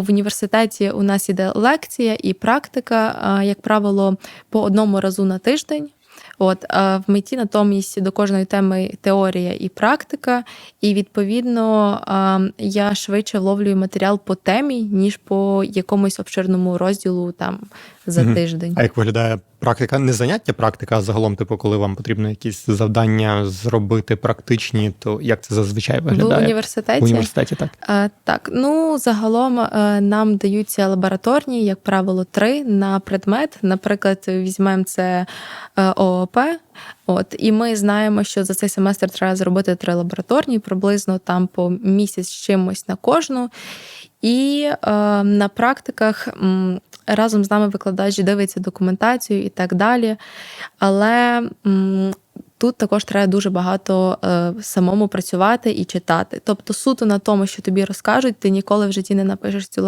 В університеті у нас іде лекція і практика, як правило, по одному разу на тиждень. От а в меті натомість до кожної теми теорія і практика, і відповідно я швидше вловлюю матеріал по темі, ніж по якомусь обширному розділу там за Мгм. тиждень. А як виглядає практика? Не заняття практика, а загалом, типу, коли вам потрібно якісь завдання зробити практичні, то як це зазвичай В виглядає? університеті В університеті, так. Е, Так, ну загалом е, нам даються лабораторні, як правило, три на предмет. Наприклад, візьмемо це е, ООП. От, і ми знаємо, що за цей семестр треба зробити три лабораторні, приблизно там по місяць чимось на кожну. І е, на практиках м, разом з нами викладач дивиться документацію і так далі. Але м, тут також треба дуже багато е, самому працювати і читати. Тобто, суто на тому, що тобі розкажуть, ти ніколи в житті не напишеш цю